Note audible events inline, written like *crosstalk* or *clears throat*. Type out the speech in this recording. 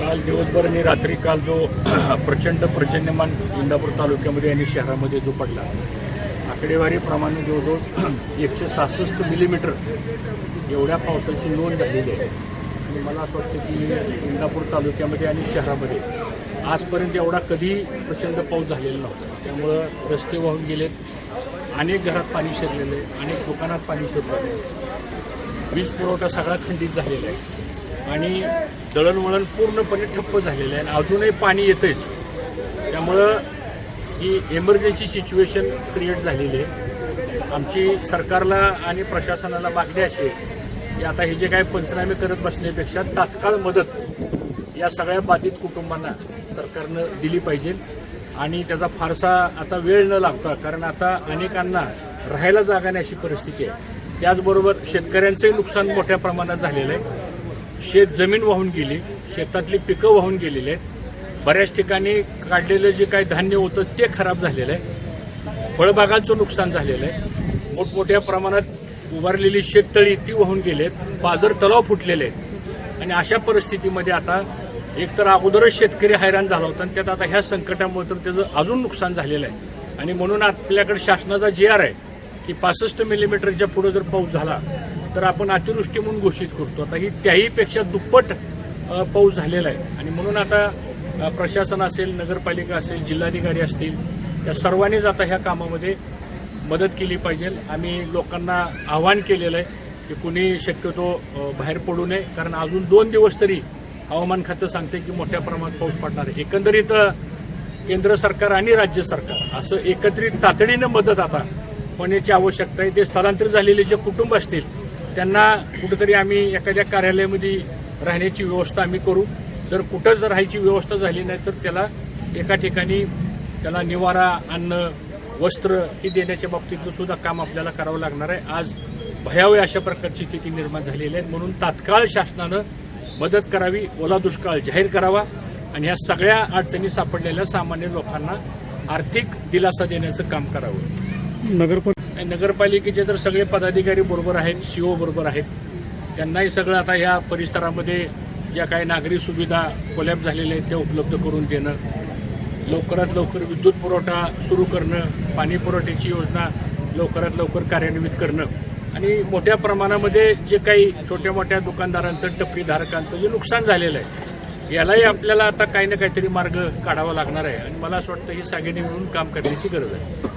काल दिवसभर आणि रात्री काल जो *clears throat* प्रचंड प्रचंडमान इंदापूर तालुक्यामध्ये आणि शहरामध्ये जो पडला आकडेवारीप्रमाणे जवळजवळ *clears throat* एकशे सहासष्ट मिलीमीटर एवढ्या पावसाची नोंद झालेली आहे. आणि मला असं वाटतं की इंदापूर तालुक्यामध्ये आणि शहरामध्ये आजपर्यंत एवढा कधी प्रचंड पाऊस झालेला नव्हता. त्यामुळं रस्ते वाहून गेलेत अनेक घरात पाणी शिरलेलं आहे अनेक दुकानात पाणी शिरलेलं आहे. वीज पुरवठा सगळा खंडित झालेला आहे. आणि दळणवळण पूर्णपणे ठप्प झालेलं आहे. आणि अजूनही पाणी येतंच त्यामुळं ही एमर्जन्सी सिच्युएशन क्रिएट झालेली आहे. आमची सरकारला आणि प्रशासनाला मागणी अशी आहे की आता हे जे काही पंचनामे करत बसण्यापेक्षा तात्काळ मदत या सगळ्या बाधित कुटुंबांना सरकारनं दिली पाहिजे. आणि त्याचा फारसा आता वेळ न लागता कारण आता अनेकांना राहायला जागा नाही अशी परिस्थिती आहे. त्याचबरोबर शेतकऱ्यांचंही नुकसान मोठ्या प्रमाणात झालेलं आहे. शेत जमीन वाहून गेली शेतातली पिकं वाहून गेलेली आहेत. बऱ्याच ठिकाणी काढलेलं जे काही धान्य होतं ते खराब झालेलं आहे. फळबागांचं नुकसान झालेलं आहे. मोठमोठ्या प्रमाणात उभारलेली शेततळी ती वाहून गेली आहेत. बाजार तलाव फुटलेले आहेत. आणि अशा परिस्थितीमध्ये आता एकतर अगोदरच शेतकरी हैराण झाला होता आणि त्यात आता ह्या संकटामुळे तर त्याचं अजून नुकसान झालेलं आहे. आणि म्हणून आपल्याकडे शासनाचा जे आर आहे की पासष्ट मिलीमीटरच्या पुढे जर पाऊस झाला तर आपण अतिवृष्टी म्हणून घोषित करतो. आता ही त्याहीपेक्षा दुप्पट पाऊस झालेला आहे. आणि म्हणून आता प्रशासन असेल नगरपालिका असेल जिल्हाधिकारी असतील या सर्वांनीच आता ह्या कामामध्ये मदत केली पाहिजे. आम्ही लोकांना आवाहन केलेलं आहे की कुणी शक्यतो बाहेर पडू नये. कारण अजून दोन दिवस तरी हवामान खातं सांगते की मोठ्या प्रमाणात पाऊस पडणार आहे. एकंदरीत केंद्र सरकार आणि राज्य सरकार असं एकत्रित तातडीनं मदत आता होण्याची आवश्यकता आहे. ते स्थलांतरित झालेले जे कुटुंब असतील त्यांना कुठेतरी आम्ही एखाद्या कार्यालयामध्ये राहण्याची व्यवस्था आम्ही करू. जर कुठं जर राहायची व्यवस्था झाली नाही तर त्याला एका ठिकाणी त्याला निवारा अन्न वस्त्र ही देण्याच्या बाबतीतलं सुद्धा काम आपल्याला करावं लागणार आहे. आज भयावह अशा प्रकारची स्थिती निर्माण झालेली आहे. म्हणून तात्काळ शासनानं मदत करावी ओला दुष्काळ जाहीर करावा आणि ह्या सगळ्या अडचणी सापडलेल्या सामान्य लोकांना आर्थिक दिलासा देण्याचं काम करावं. नगरपा नगरपालिकेचे तर सगळे पदाधिकारी बरोबर आहेत सी ओ बरोबर आहेत. त्यांनाही सगळं आता ह्या परिसरामध्ये ज्या काही नागरी सुविधा कोलॅप झालेल्या आहेत त्या उपलब्ध करून देणं लवकरात लवकर विद्युत पुरवठा सुरू करणं पाणी पुरवठ्याची योजना लवकरात लवकर कार्यान्वित करणं आणि मोठ्या प्रमाणामध्ये जे काही छोट्या मोठ्या दुकानदारांचं टपरीधारकांचं जे नुकसान झालेलं आहे यालाही आपल्याला आता काही ना काहीतरी मार्ग काढावा लागणार आहे. आणि मला असं वाटतं ही सगळ्यांनी मिळून काम करण्याची गरज आहे.